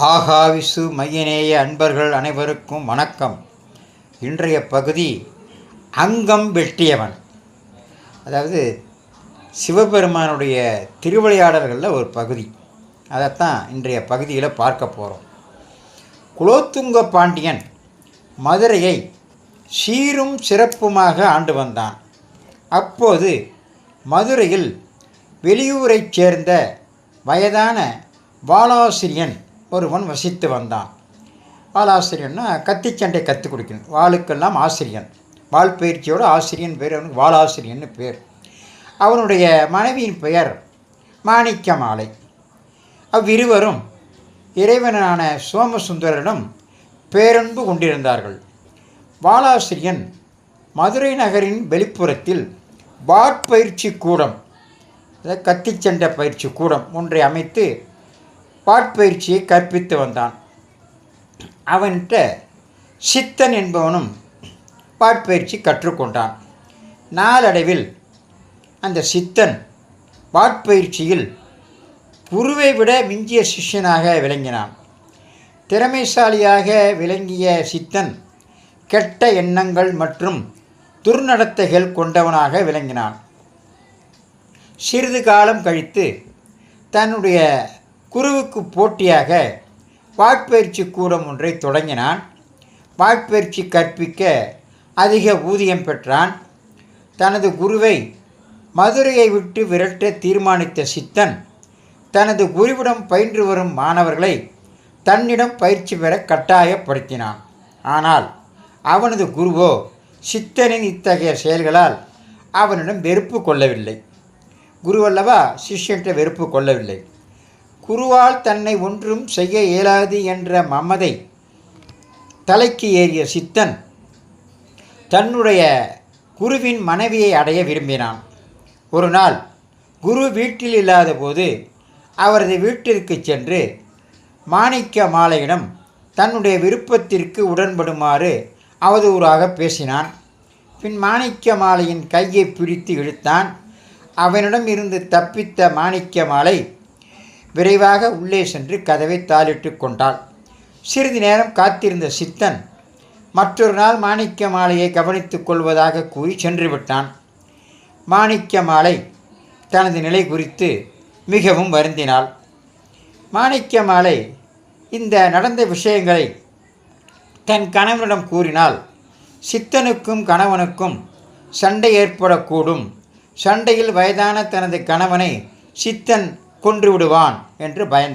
ஆகாவிசு மையநேய அன்பர்கள் அனைவருக்கும் வணக்கம். இன்றைய பகுதி அங்கம் வெட்டியவன். அதாவது சிவபெருமானுடைய திருவிளையாடல்களில் ஒரு பகுதி. அதைத்தான் இன்றைய பகுதியில் பார்க்க போகிறோம் குலோத்துங்க பாண்டியன் மதுரையை சீரும் சிறப்புமாக ஆண்டு வந்தான். அப்போது மதுரையில் வெளியூரைச் சேர்ந்த வயதான வாலாசிரியன் ஒருவன் வசித்து வந்தான். வாலாசிரியன்னா கத்திச்சண்டை கற்றுக் கொடுக்கணும். வாளுக்கெல்லாம் ஆசிரியன். வால் பயிற்சியோட ஆசிரியன் பேர் அவனுக்கு வாலாசிரியன்னு பேர். அவனுடைய மனைவியின் பெயர் மாணிக்க மாலை அவ்விருவரும் இறைவனான சோமசுந்தரனிடம் பேரன்பு கொண்டிருந்தார்கள். வாலாசிரியன் மதுரை நகரின் வெளிப்புறத்தில் வாட்பயிற்சி கூடம் கத்திச்சண்டை பயிற்சி கூடம் ஒன்றை அமைத்து பாட்பயிற்சியை கற்பித்து வந்தான். அவன்கிட்ட சித்தன் என்பவனும் பாட்பயிற்சி கற்றுக்கொண்டான். நாளடைவில் அந்த சித்தன் பாட்பயிற்சியில் குருவை விட மிஞ்சிய சிஷ்யனாக விளங்கினான். திறமைசாலியாக விளங்கிய சித்தன் கெட்ட எண்ணங்கள் மற்றும் துர்நடத்தைகள் கொண்டவனாக விளங்கினான். சிறிது காலம் கழித்து தன்னுடைய குருவுக்கு போட்டியாக வாட்பயிற்சி கூடம் ஒன்றை தொடங்கினான். வாட்பயிற்சி கற்பிக்க அதிக ஊதியம் பெற்றான். தனது குருவை மதுரையை விட்டு விரட்ட தீர்மானித்த சித்தன் தனது குருவிடம் பயின்று வரும் மாணவர்களை தன்னிடம் பயிற்சி பெற கட்டாயப்படுத்தினான். ஆனால் அவனது குருவோ சித்தனின் இத்தகைய செயல்களால் அவனிடம் வெறுப்பு கொள்ளவில்லை. குருவல்லவா சிஷ்யன்கிட்ட வெறுப்பு கொள்ளவில்லை. குருவால் தன்னை ஒன்றும் செய்ய இயலாது என்ற மமதை தலைக்கு ஏறிய சித்தன் தன்னுடைய குருவின் மனைவியை அடைய விரும்பினான். ஒரு நாள் குரு வீட்டில் இல்லாத போது அவரது வீட்டிற்கு சென்று மாணிக்க மாலையிடம் தன்னுடைய விருப்பத்திற்கு உடன்படுமாறு அவதூறாக பேசினான். பின் மாணிக்க மாலையின் கையை பிடித்து இழுத்தான். அவனிடம் இருந்து தப்பித்த மாணிக்க மாலை விரைவாக உள்ளே சென்று கதவை தாளிட்டு கொண்டாள். சிறிது நேரம் காத்திருந்த சித்தன் மற்றொரு நாள் மாணிக்க மாலையை கவனித்துக் கொள்வதாக கூறி சென்று விட்டான். மாணிக்க மாலை தனது நிலை குறித்து மிகவும் வருந்தினாள். மாணிக்க மாலை இந்த நடந்த விஷயங்களை தன் கணவனிடம் கூறினால் சித்தனுக்கும் கணவனுக்கும் சண்டை ஏற்படக்கூடும். சண்டையில் வயதான தனது கணவனை சித்தன் கொன்று விடுவான் என்று பயந்தார்